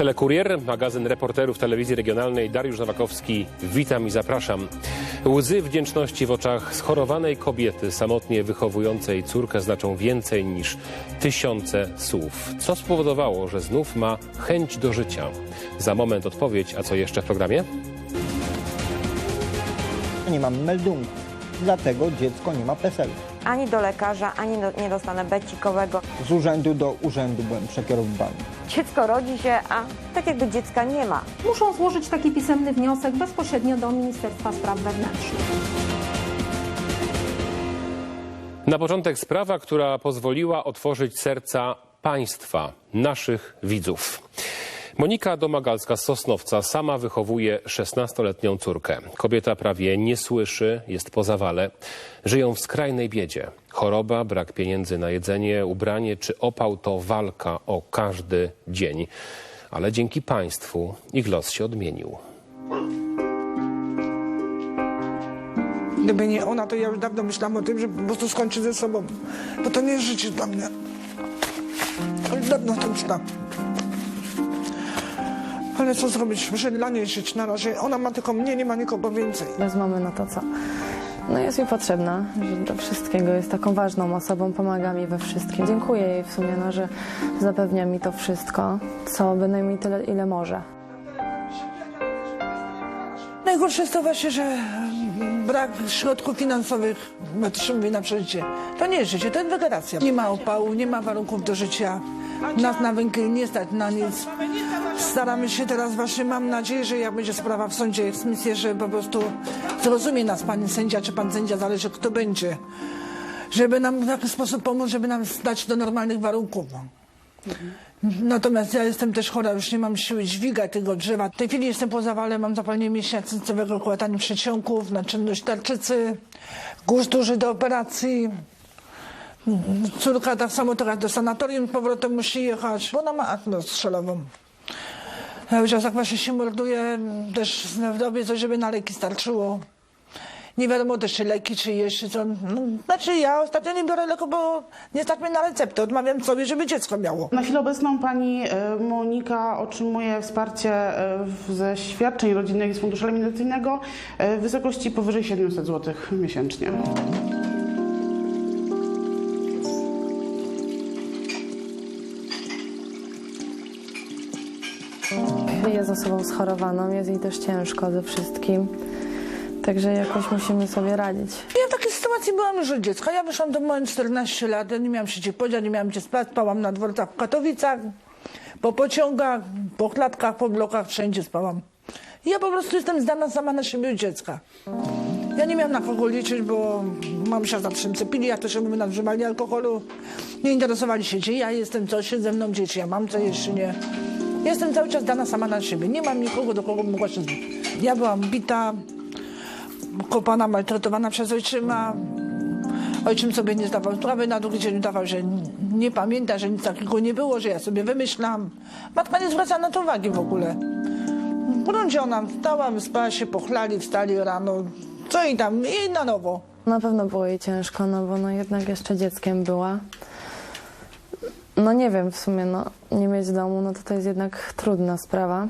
Telekurier, magazyn reporterów telewizji regionalnej Dariusz Nowakowski. Witam i zapraszam. Łzy wdzięczności w oczach schorowanej kobiety samotnie wychowującej córkę znaczą więcej niż tysiące słów. Co spowodowało, że znów ma chęć do życia? Za moment odpowiedź, a co jeszcze w programie? Nie mam meldunku, dlatego dziecko nie ma PESEL. Ani do lekarza, ani do, nie dostanę becikowego. Z urzędu do urzędu byłem przekierowywany. Dziecko rodzi się, a tak jakby dziecka nie ma. muszą złożyć taki pisemny wniosek bezpośrednio do Ministerstwa Spraw Wewnętrznych. Na początek sprawa, która pozwoliła otworzyć serca państwa, naszych widzów. Monika Domagalska z Sosnowca sama wychowuje 16-letnią córkę. Kobieta prawie nie słyszy, jest po zawale. Żyją w skrajnej biedzie. Choroba, brak pieniędzy na jedzenie, ubranie czy opał to walka o każdy dzień. Ale dzięki państwu ich los się odmienił. Gdyby nie ona, to ja już dawno myślałam o tym, że po prostu skończę ze sobą. Bo to nie jest życie dla mnie. Już dawno o tym myślałam. Ale co zrobić? Muszę dla niej żyć na razie. Ona ma tylko mnie, nie ma nikogo więcej. bez mamy no to co? No jest mi potrzebna, że do wszystkiego jest taką ważną osobą, pomaga mi we wszystkim. Dziękuję jej w sumie, no, że zapewnia mi to wszystko, co bynajmniej tyle, ile może. Najgorsze jest to właśnie, że brak środków finansowych utrzymuje na przeżycie. To nie jest życie, to jest. Nie ma opału, nie ma warunków do życia. Nas na węgiel nie stać na nic. Staramy się teraz właśnie, mam nadzieję, że jak będzie sprawa w sądzie eksmisję, że po prostu zrozumie nas pani sędzia, czy pan sędzia, zależy kto będzie. Żeby nam w taki sposób pomóc, żeby nam stać do normalnych warunków. Natomiast ja jestem też chora, już nie mam siły dźwigać tego drzewa. W tej chwili jestem po zawale, mam zapalenie mięśnia cyncowego, kołatanie przedsionków, naczynność tarczycy, guz duży do operacji. Córka tak samo teraz do sanatorium powrotem musi jechać, bo ona ma akno strzelową. Ja tak właśnie się morduje, też w dobie coś, żeby na leki starczyło. Nie wiadomo też, czy leki, czy jeszcze co. No, znaczy ja ostatnio nie biorę leku, bo nie stać mnie na receptę. Odmawiam sobie, żeby dziecko miało. Na chwilę obecną pani e, Monika otrzymuje wsparcie e, ze świadczeń rodzinnych z funduszu alimentacyjnego e, w wysokości powyżej 700 zł miesięcznie. Jest osobą schorowaną, jest jej też ciężko ze wszystkim, także jakoś musimy sobie radzić. Ja w takiej sytuacji byłam już od dziecka. Ja wyszłam do mając 14 lat, ja nie miałam się gdzie podziać, nie miałam gdzie spać, spałam na dworcach w Katowicach, po pociągach, po klatkach, po blokach, wszędzie spałam. I ja po prostu jestem zdana sama na siebie od dziecka. Ja nie miałam na kogo liczyć, bo mam się zawsze pili, jak to się mówi, nadużywali alkoholu. Nie interesowali się, gdzie ja jestem, co się ze mną dzieci, ja mam co jeszcze nie. Jestem cały czas dana sama na siebie. Nie mam nikogo, do kogo bym mogła się zwrócić. Ja byłam bita, kopana, maltretowana przez ojczyma. Ojczym sobie nie zdawał sprawy, na drugi dzień udawał, że nie pamięta, że nic takiego nie było, że ja sobie wymyślam. Matka nie zwraca na to uwagi w ogóle. W gruncie ona wstała, wyspała się, pochlali, wstali rano. Co i tam, i na nowo. Na pewno było jej ciężko, no bo no jednak jeszcze dzieckiem była. No nie wiem w sumie, no nie mieć domu, no to to jest jednak trudna sprawa.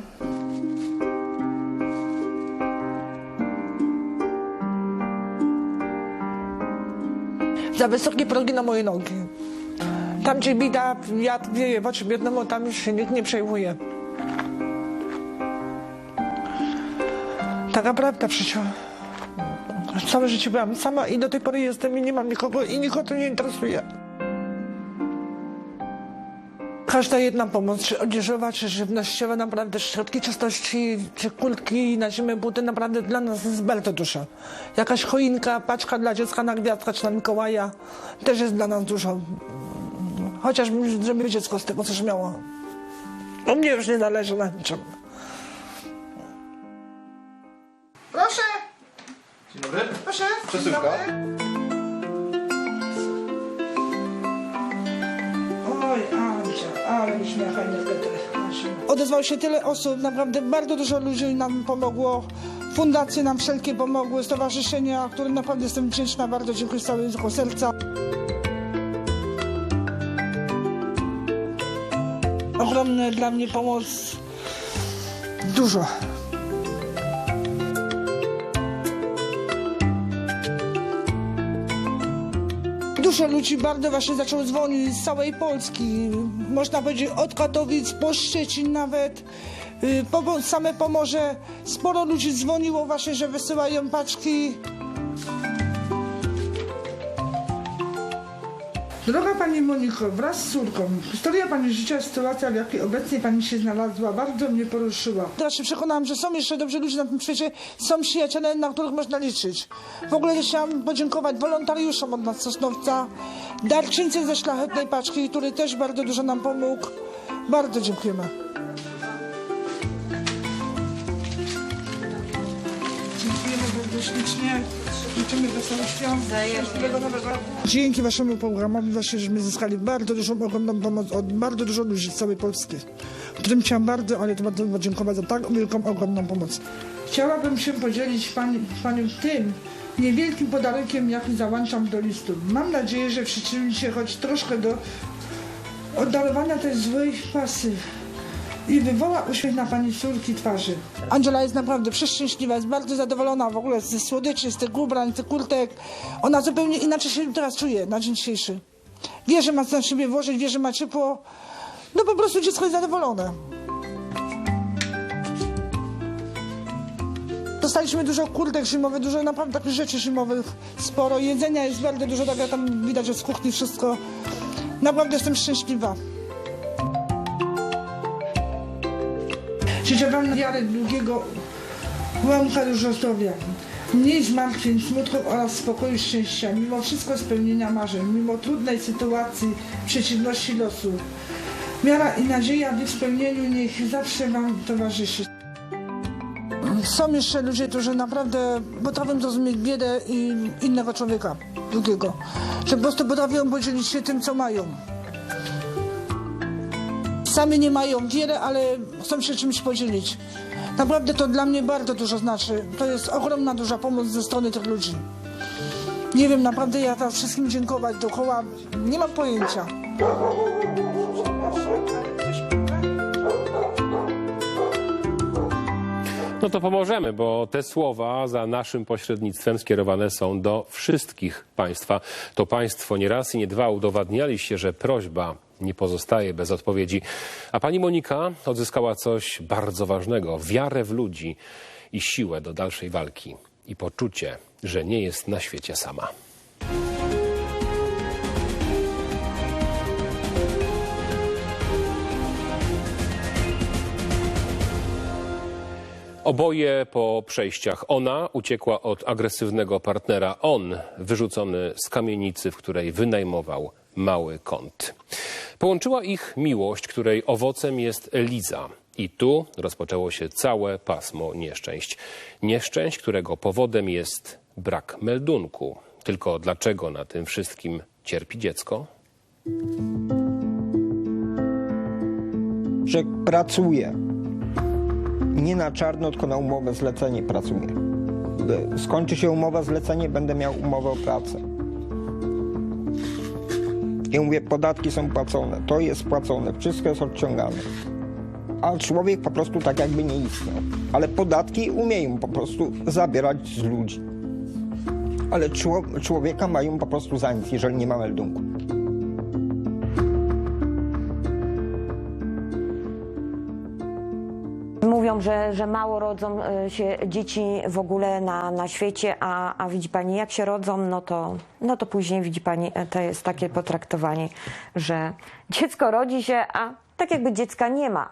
Za wysokie progi na moje nogi. Tam, gdzie bida, wiatr wieje w oczy biednemu, tam się nikt nie przejmuje. Taka prawda w życiu. Całe życie byłam sama i do tej pory jestem i nie mam nikogo i nikogo to nie interesuje. Każda jedna pomoc, czy odzieżowa, czy żywnościowa, naprawdę środki czystości, czy kulki na zimę, buty, naprawdę dla nas jest bardzo dużo. Jakaś choinka, paczka dla dziecka na gwiazdka, czy na Mikołaja, też jest dla nas dużo. Chociaż żeby dziecko z tego coś miało. O mnie już nie zależy na niczym. Proszę! Dzień dobry. Proszę. Przesyłka. Oj, Andzia, ale się tyle osób, naprawdę bardzo dużo ludzi nam pomogło. Fundacje nam wszelkie pomogły, stowarzyszenia, którym naprawdę jestem wdzięczna. Bardzo dziękuję z całego serca. Ogromna dla mnie pomoc Dużo. Dużo ludzi bardzo właśnie zaczęło dzwonić z całej Polski. Można powiedzieć od Katowic po Szczecin nawet. Y, Po, same Pomorze. Sporo ludzi dzwoniło właśnie, że wysyłają paczki. Droga Pani Moniko, wraz z córką, historia Pani życia, sytuacja, w jakiej obecnie Pani się znalazła, bardzo mnie poruszyła. Teraz się przekonałam, że są jeszcze dobrzy ludzie na tym świecie, są przyjaciele, na których można liczyć. W ogóle chciałam podziękować wolontariuszom od nas Sosnowca, darczyńcy ze Szlachetnej Paczki, który też bardzo dużo nam pomógł. Bardzo dziękujemy. Dziękujemy bardzo ślicznie. Życzymy wesołych świąt. Szczęśliwego nowego roku. Dzięki waszemu programowi właśnie, żeśmy zyskali bardzo dużą, ogromną pomoc od bardzo dużo ludzi z całej Polski, którym chciałam bardzo, ale to bardzo podziękować za tak wielką, ogromną pomoc. Chciałabym się podzielić pani, panią tym niewielkim podarunkiem, jaki załączam do listu. Mam nadzieję, że przyczyni się choć troszkę do oddarowania tej złej pasy i wywoła uśmiech na pani córki twarzy. Angela jest naprawdę przeszczęśliwa, jest bardzo zadowolona w ogóle ze słodyczy, z tych ubrań, z tych kurtek. Ona zupełnie inaczej się teraz czuje na dzień dzisiejszy. Wie, że ma na siebie włożyć, wie, że ma ciepło. No po prostu dziecko jest zadowolone. Dostaliśmy dużo kurtek zimowych, dużo naprawdę takich rzeczy zimowych, sporo. Jedzenia jest bardzo dużo, tak jak tam widać że z kuchni wszystko. Naprawdę jestem szczęśliwa. Życzę Wam wiary długiego łamka dużo zdrowia. Mniej zmartwień, smutku oraz spokoju, szczęścia. Mimo wszystko spełnienia marzeń, mimo trudnej sytuacji, przeciwności losu. Wiara i nadzieja w ich spełnieniu niech zawsze Wam towarzyszy. Są jeszcze ludzie, którzy naprawdę potrafią zrozumieć biedę i innego człowieka, drugiego. Że po prostu potrafią podzielić się tym, co mają. Sami nie mają wiele, ale chcą się czymś podzielić. Naprawdę to dla mnie bardzo dużo znaczy. To jest ogromna, duża pomoc ze strony tych ludzi. Nie wiem, naprawdę ja tam wszystkim dziękować dookoła. Nie mam pojęcia. No to pomożemy, bo te słowa za naszym pośrednictwem skierowane są do wszystkich państwa. To państwo nie raz i nie dwa udowadnialiście, że prośba nie pozostaje bez odpowiedzi. A pani Monika odzyskała coś bardzo ważnego: wiarę w ludzi i siłę do dalszej walki i poczucie, że nie jest na świecie sama. Oboje po przejściach. Ona uciekła od agresywnego partnera, on wyrzucony z kamienicy, w której wynajmował mały kąt. Połączyła ich miłość, której owocem jest Eliza. I tu rozpoczęło się całe pasmo nieszczęść. Nieszczęść, którego powodem jest brak meldunku. Tylko dlaczego na tym wszystkim cierpi dziecko? że pracuję. Nie na czarno, tylko na umowę zlecenie pracuję. Skończy się umowa zlecenie, będę miał umowę o pracę. I mówię, podatki są płacone, to jest płacone, wszystko jest odciągane. A człowiek po prostu tak jakby nie istniał. Ale podatki umieją po prostu zabierać z ludzi. Ale czło- człowieka mają po prostu za nic, jeżeli nie ma meldunku. Mówią, że, że mało rodzą e, się dzieci w ogóle na, na świecie, a, a widzi pani, jak się rodzą, no to, no to później widzi pani, e, to jest takie potraktowanie, że dziecko rodzi się, a tak jakby dziecka nie ma.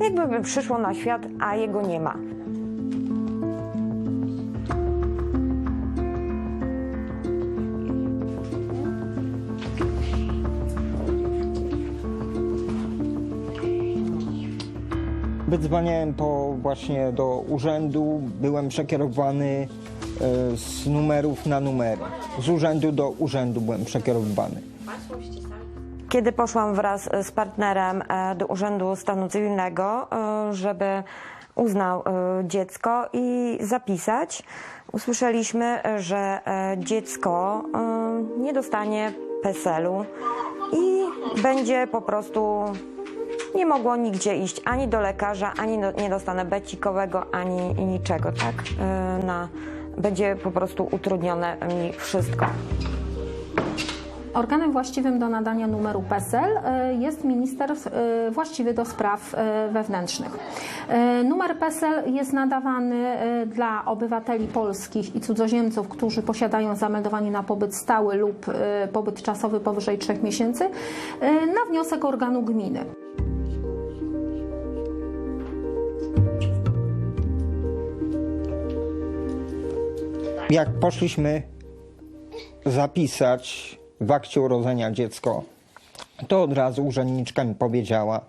Jakby przyszło na świat, a jego nie ma. Wydzwaniałem po właśnie do urzędu, byłem przekierowany e, z numerów na numery. Z urzędu do urzędu byłem przekierowywany. Kiedy poszłam wraz z partnerem e, do Urzędu Stanu Cywilnego, e, żeby uznał e, dziecko i zapisać, usłyszeliśmy, że e, dziecko e, nie dostanie PESEL-u i będzie po prostu nie mogło nigdzie iść ani do lekarza, ani do, nie dostanę becikowego, ani niczego, tak? Y, Na, będzie po prostu utrudnione mi wszystko. Organem właściwym do nadania numeru PESEL y, jest minister y, właściwy do spraw wewnętrznych. Numer PESEL jest nadawany dla obywateli polskich i cudzoziemców, którzy posiadają zameldowanie na pobyt stały lub pobyt czasowy powyżej 3 miesięcy na wniosek organu gminy. Jak poszliśmy zapisać w akcie urodzenia dziecko, to od razu urzędniczka mi powiedziała,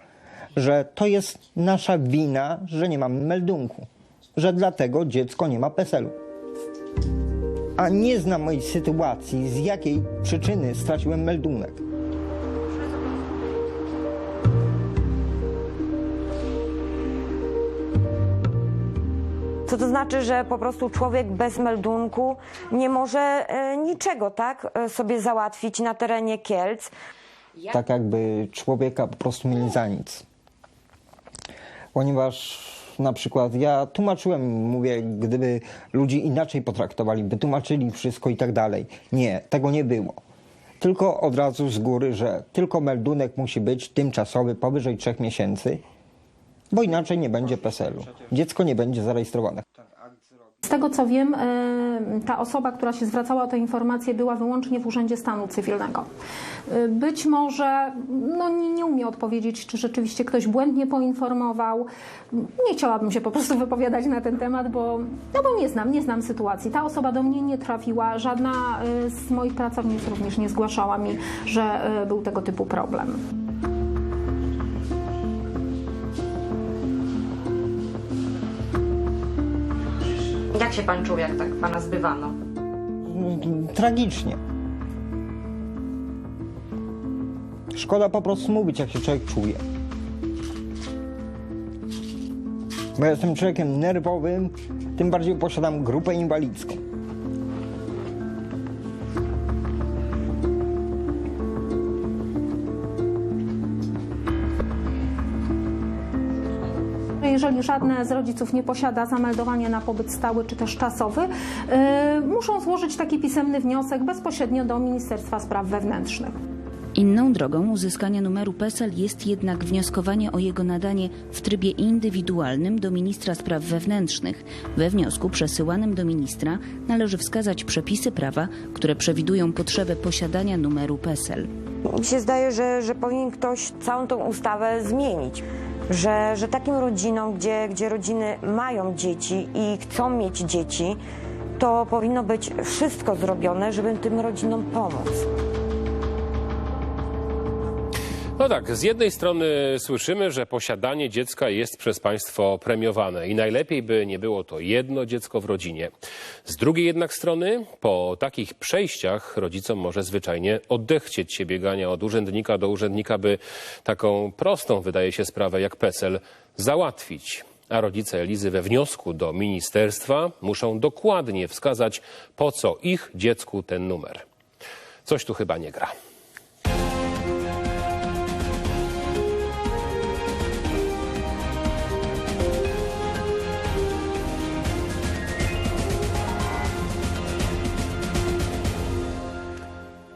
że to jest nasza wina, że nie mamy meldunku, że dlatego dziecko nie ma PESEL-u. A nie znam mojej sytuacji, z jakiej przyczyny straciłem meldunek. Co to znaczy, że po prostu człowiek bez meldunku nie może e, niczego, tak? e, Sobie załatwić na terenie Kielc. tak jakby człowieka po prostu mieli za nic. Ponieważ na przykład ja tłumaczyłem, mówię, gdyby ludzi inaczej potraktowali, wytłumaczyli wszystko i tak dalej. Nie, tego nie było. Tylko od razu z góry, że tylko meldunek musi być tymczasowy, powyżej trzech miesięcy, bo inaczej nie będzie PESEL-u. Dziecko nie będzie zarejestrowane. Z tego co wiem, e, ta osoba, która się zwracała o tę informację, była wyłącznie w Urzędzie Stanu Cywilnego. E, Być może no, nie, nie umie odpowiedzieć, czy rzeczywiście ktoś błędnie poinformował. Nie chciałabym się po prostu wypowiadać na ten temat, bo, no bo nie znam, nie znam sytuacji. Ta osoba do mnie nie trafiła, żadna e, z moich pracownic również nie zgłaszała mi, że był tego typu problem. Jak się pan czuł, jak tak pana zbywano? Tragicznie. Szkoda po prostu mówić, jak się człowiek czuje. Bo ja jestem człowiekiem nerwowym, tym bardziej posiadam grupę inwalidzką. Jeżeli żadne z rodziców nie posiada zameldowania na pobyt stały czy też czasowy, yy, muszą złożyć taki pisemny wniosek bezpośrednio do Ministerstwa Spraw Wewnętrznych. Inną drogą uzyskania numeru PESEL jest jednak wnioskowanie o jego nadanie w trybie indywidualnym do ministra spraw wewnętrznych. We wniosku przesyłanym do ministra należy wskazać przepisy prawa, które przewidują potrzebę posiadania numeru PESEL. Mi się zdaje, że, że powinien ktoś całą tą ustawę zmienić. Że, że takim rodzinom, gdzie, gdzie rodziny mają dzieci i chcą mieć dzieci, to powinno być wszystko zrobione, żeby tym rodzinom pomóc. No tak, z jednej strony słyszymy, że posiadanie dziecka jest przez państwo premiowane i najlepiej by nie było to jedno dziecko w rodzinie. Z drugiej jednak strony, po takich przejściach rodzicom może zwyczajnie odechcieć się biegania od urzędnika do urzędnika, by taką prostą, wydaje się, sprawę jak PESEL załatwić. A rodzice Elizy we wniosku do ministerstwa muszą dokładnie wskazać, po co ich dziecku ten numer. Coś tu chyba nie gra.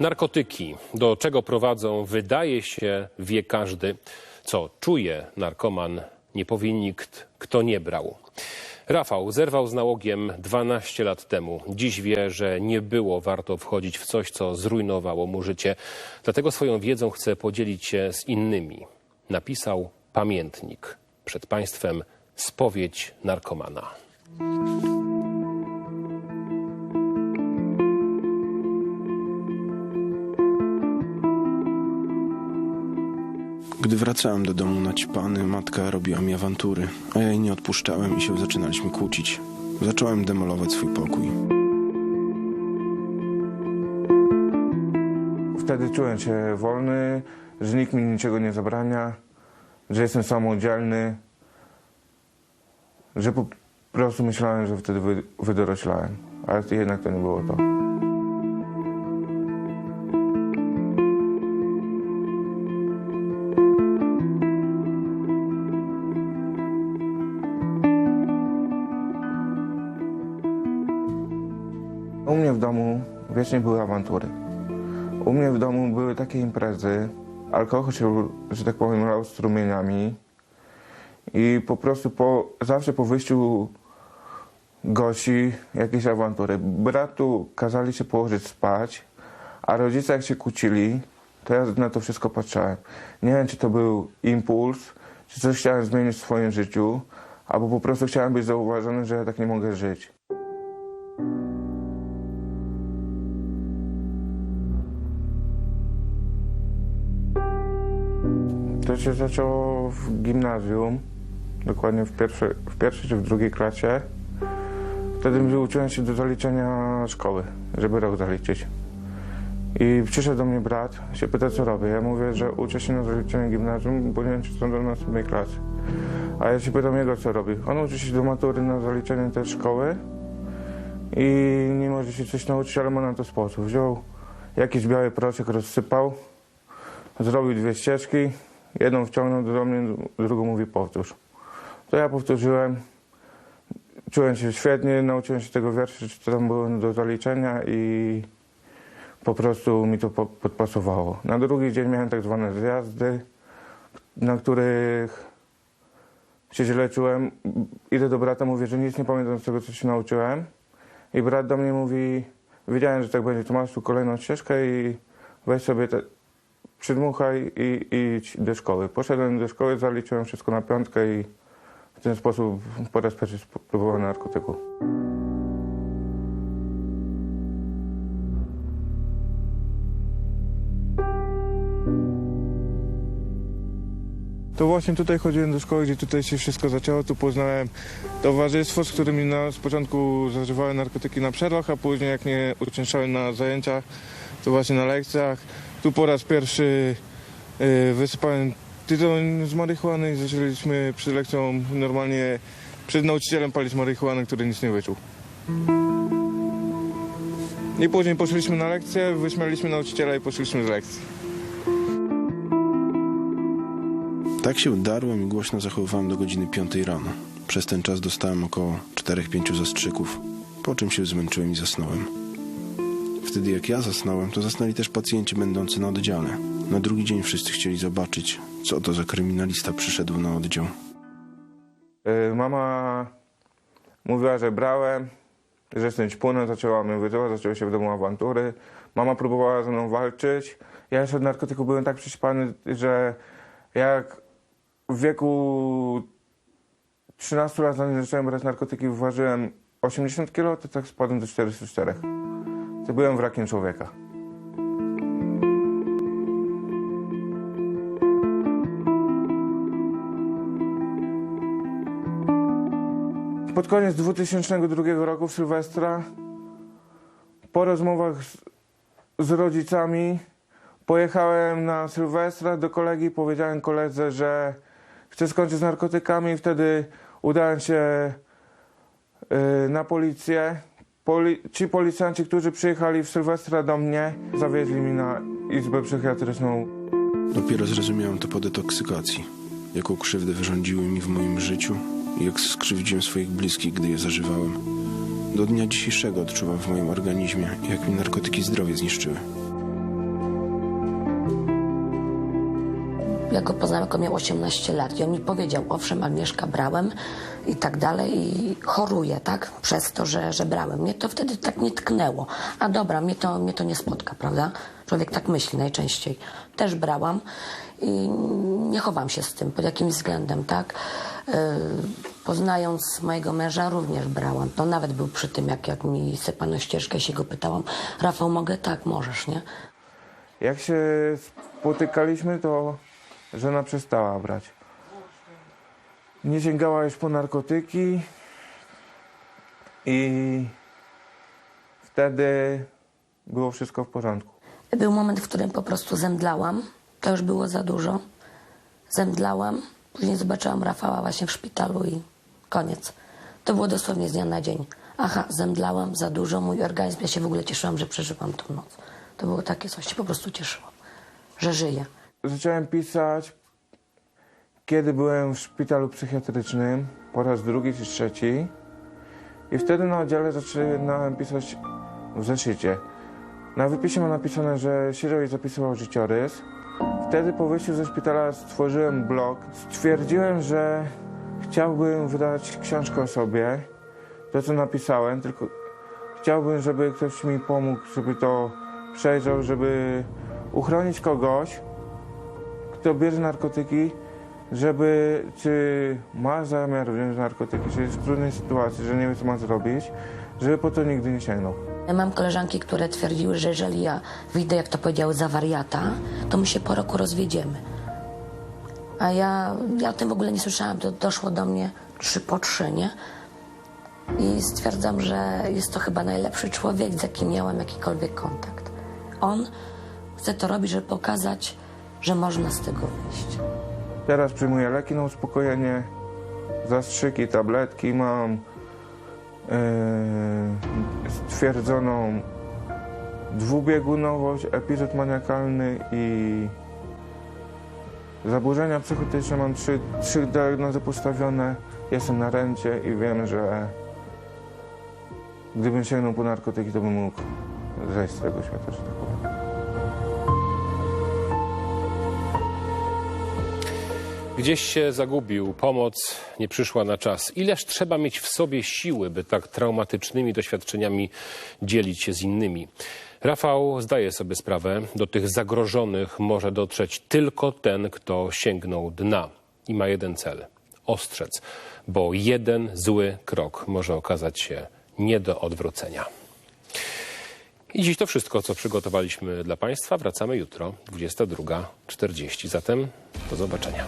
Narkotyki. Do czego prowadzą, wydaje się, wie każdy. Co czuje narkoman, nie powie nikt, kto nie brał. Rafał zerwał z nałogiem 12 lat temu. Dziś wie, że nie było warto wchodzić w coś, co zrujnowało mu życie. Dlatego swoją wiedzą chce podzielić się z innymi. Napisał pamiętnik. Przed państwem spowiedź narkomana. Gdy wracałem do domu naćpany, matka robiła mi awantury, a ja jej nie odpuszczałem i się zaczynaliśmy kłócić. Zacząłem demolować swój pokój. Wtedy czułem się wolny, że nikt mi niczego nie zabrania, że jestem samodzielny, że po prostu myślałem, że wtedy wy, wydoroślałem, ale jednak to nie było to. Wiecznie były awantury. U mnie w domu były takie imprezy, alkohol się, że tak powiem, lał strumieniami i po prostu po, zawsze po wyjściu gości jakieś awantury. Bratu kazali się położyć spać, a rodzice jak się kłócili, to ja na to wszystko patrzałem. Nie wiem, czy to był impuls, czy coś chciałem zmienić w swoim życiu, albo po prostu chciałem być zauważony, że ja tak nie mogę żyć. To się zaczęło w gimnazjum, dokładnie w pierwszej, w pierwszej czy w drugiej klasie. Wtedy uczyłem się do zaliczenia szkoły, żeby rok zaliczyć. I przyszedł do mnie brat, się pyta co robię. Ja mówię, że uczę się na zaliczenie gimnazjum, bo nie wiem czy są do następnej klasy. A ja się pytam jego co robi. On uczy się do matury na zaliczenie tej szkoły i nie może się coś nauczyć, ale ma na to sposób. Wziął jakiś biały proszek, rozsypał, zrobił dwie ścieżki, jedną wciągnął do mnie, drugą mówi powtórz. To ja powtórzyłem, czułem się świetnie, nauczyłem się tego wiersza, czy tam było do zaliczenia i po prostu mi to po, podpasowało. Na drugi dzień miałem tak zwane zjazdy, na których się źle czułem. Idę do brata, mówię, że nic nie pamiętam z tego, co się nauczyłem. I brat do mnie mówi, wiedziałem, że tak będzie, to masz tu kolejną ścieżkę i weź sobie te, przydmuchaj i idź do szkoły. Poszedłem do szkoły, zaliczyłem wszystko na piątkę i w ten sposób po raz pierwszy spróbowałem narkotyku. To właśnie tutaj chodziłem do szkoły, gdzie tutaj się wszystko zaczęło. Tu poznałem towarzystwo, z którymi na, z początku zażywałem narkotyki na przerwach, a później jak mnie uczęszczałem na zajęciach, to właśnie na lekcjach. Tu po raz pierwszy y, wysypałem tytoń z marihuany i zaczęliśmy przed lekcją normalnie przed nauczycielem palić marihuanę, który nic nie wyczuł. I później poszliśmy na lekcję, wyśmialiśmy nauczyciela i poszliśmy z lekcji. Tak się udarłem i głośno zachowywałem do godziny 5 rano. Przez ten czas dostałem około 4-5 zastrzyków, po czym się zmęczyłem i zasnąłem. Wtedy jak ja zasnąłem, to zasnęli też pacjenci będący na oddziale. Na drugi dzień wszyscy chcieli zobaczyć, co to za kryminalista przyszedł na oddział. Y, Mama mówiła, że brałem, że jestem ćpunem, zaczęła mnie wyzywać, zaczęły się w domu awantury. Mama próbowała ze mną walczyć. Ja już od narkotyku byłem tak prześpany, że jak w wieku 13 lat, zanim zacząłem brać narkotyki, ważyłem 80 kg, to tak spadłem do 404. To byłem wrakiem człowieka. Pod koniec 2002 roku w Sylwestra, po rozmowach z, z rodzicami, pojechałem na Sylwestra do kolegi i powiedziałem koledze, że chcę skończyć z narkotykami. Wtedy udałem się y, na policję. Poli ci policjanci, którzy przyjechali w Sylwestra do mnie, zawieźli mi na izbę psychiatryczną. Dopiero zrozumiałem to po detoksykacji, jaką krzywdę wyrządziły mi w moim życiu i jak skrzywdziłem swoich bliskich, gdy je zażywałem. Do dnia dzisiejszego odczuwam w moim organizmie, jak mi narkotyki zdrowie zniszczyły. Ja go poznałam, jak miał 18 lat i on mi powiedział, owszem, Agnieszka, brałem i tak dalej i choruję, tak? Przez to, że, że brałem. Mnie to wtedy tak nie tknęło. A dobra, mnie to, mnie to nie spotka, prawda? Człowiek tak myśli najczęściej. Też brałam i nie chowam się z tym, pod jakimś względem, tak? Yy, poznając mojego męża również brałam. No nawet był przy tym, jak, jak mi sypano ścieżkę się go pytałam, Rafał, mogę? Tak, możesz, nie? Jak się spotykaliśmy, to żona przestała brać. Nie sięgała już po narkotyki i wtedy było wszystko w porządku. Był moment, w którym po prostu zemdlałam. To już było za dużo. Zemdlałam. Później zobaczyłam Rafała właśnie w szpitalu i koniec. To było dosłownie z dnia na dzień. Aha, zemdlałam za dużo, mój organizm. Ja się w ogóle cieszyłam, że przeżyłam tą noc. To było takie coś, się po prostu cieszyłam, że żyję. Zacząłem pisać, kiedy byłem w szpitalu psychiatrycznym, po raz drugi czy trzeci. I wtedy na oddziale zaczynałem pisać w zeszycie. Na wypisie mam napisane, że siedział zapisywał życiorys. Wtedy po wyjściu ze szpitala stworzyłem blog. Stwierdziłem, że chciałbym wydać książkę o sobie. To, co napisałem, tylko chciałbym, żeby ktoś mi pomógł, żeby to przejrzał, żeby uchronić kogoś, kto bierze narkotyki, żeby czy ma zamiar wziąć narkotyki, czy jest w trudnej sytuacji, że nie wie, co ma zrobić, żeby po to nigdy nie sięgnął. Ja mam koleżanki, które twierdziły, że jeżeli ja wyjdę, jak to powiedziały, za wariata, to my się po roku rozwiedziemy. A ja, ja o tym w ogóle nie słyszałam. To doszło do mnie trzy po trzy, nie? I stwierdzam, że jest to chyba najlepszy człowiek, z jakim miałam jakikolwiek kontakt. On chce to robić, żeby pokazać, że można z tego wyjść. Teraz przyjmuję leki na uspokojenie, zastrzyki, tabletki. Mam e, stwierdzoną dwubiegunowość, epizod maniakalny i zaburzenia psychotyczne. Mam trzy, trzy diagnozy postawione. Jestem na rencie i wiem, że gdybym sięgnął po narkotyki, to bym mógł zejść z tego świata, że tak powiem. Gdzieś się zagubił, pomoc nie przyszła na czas. Ileż trzeba mieć w sobie siły, by tak traumatycznymi doświadczeniami dzielić się z innymi? Rafał zdaje sobie sprawę, do tych zagrożonych może dotrzeć tylko ten, kto sięgnął dna i ma jeden cel ostrzec, bo jeden zły krok może okazać się nie do odwrócenia. I dziś to wszystko, co przygotowaliśmy dla Państwa. Wracamy jutro, 22.40. Zatem do zobaczenia.